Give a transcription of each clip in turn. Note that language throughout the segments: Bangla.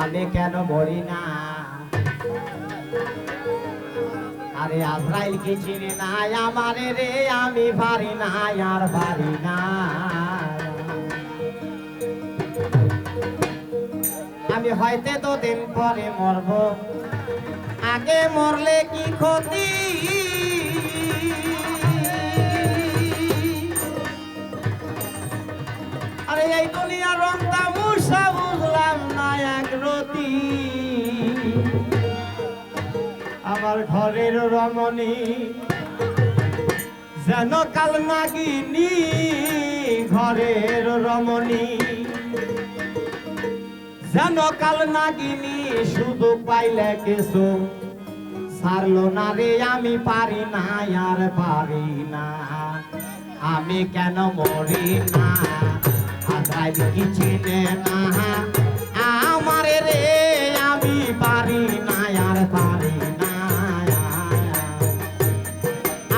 আমি কেন মরি না? আরে আজরাইল কি চিনি না আমারে রে, আমি পারি না, আর পারি না। আমি হয়তো দিন পরে মরব। আগে মরলে কি ক্ষতি? আমার ঘরের রমণী। যেন কাল নাগিনী ঘরের রমণী। যেন কাল নাগিনী শুধু পাইলে কিছু সারলো না রে, আমি পারি না, আর পারি না। আমি কেন মরি না? আদায় কি চিনে না?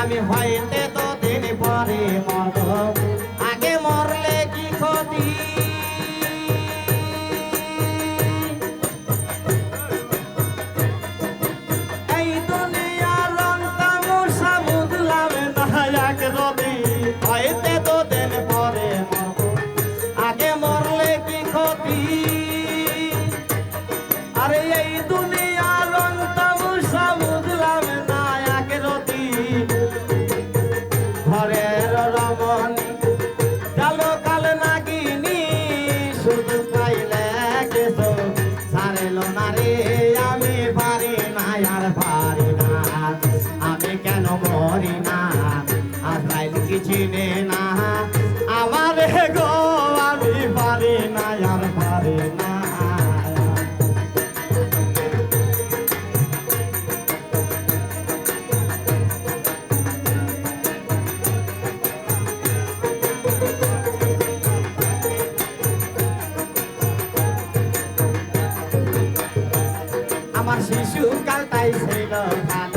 আমি হইতে তো দিন পরে মরব। মরি না আজরাইল কি চিনে না? আমার গো, আমি পারি না, আর পারি না। আমার শিশু কালটাই ছিল ভালো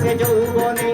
দিছে যৌবনে।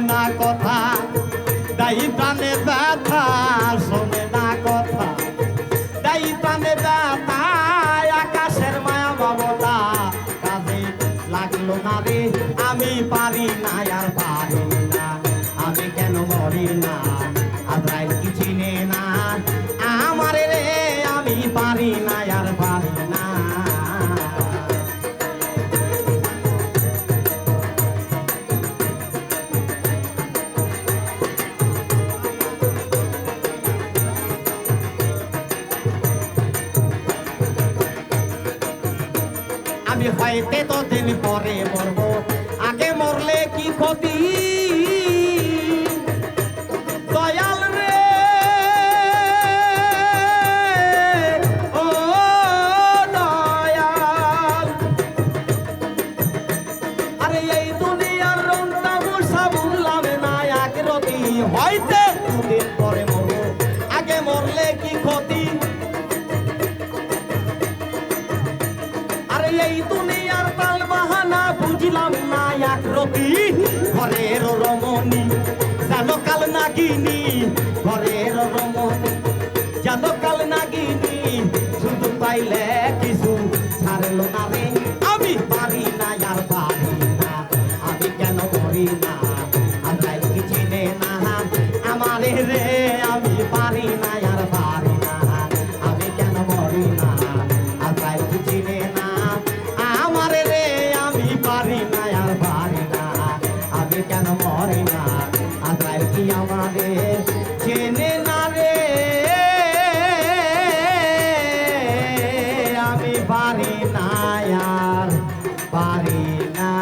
না কথা ব্যথা, শোনে না কথা। ব্যথা, আকাশের মায়া কাজে লাগল না রে, আমি পারি না, আর পারি না। আমি কেন মরি না? আজরাইল কি চিনে না। আমার রে, আমি পারি না। আমি হয়তে তো দিন পরে মরবো? আগে মরলে কি ক্ষতি? আরে এই যাতকাল নাগিনি, শুধু পাইলে কিছু ছাড়লো আরে আমি পারি না আর পারি না, আমি কেন করি না? আর কিছু চিনে না আমারে রে? পারি না পারি না